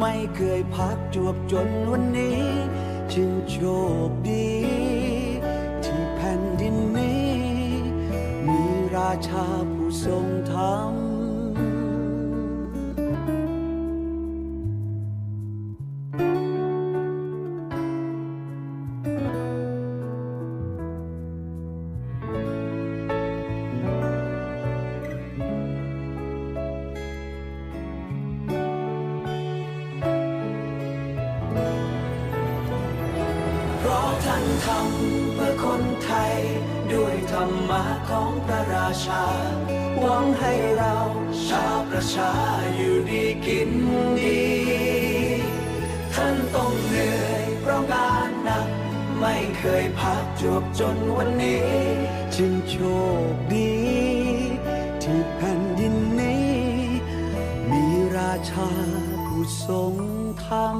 ไม่เคยพักจวบจนวันนี้ ฉันโชคดี ที่แผ่นดินนี้ มีราชาผู้ทรงธรรม ท่านทำเพื่อคนไทย ด้วยธรรมะของพระราชา หวังให้เราชาวประชาอยู่ดีกินดี ท่านต้องเหนื่อยเพราะงานหนัก ไม่เคยพักจวบจนวันนี้ จึงโชคดี ที่แผ่นดินนี้ มีราชาผู้ทรงธรรม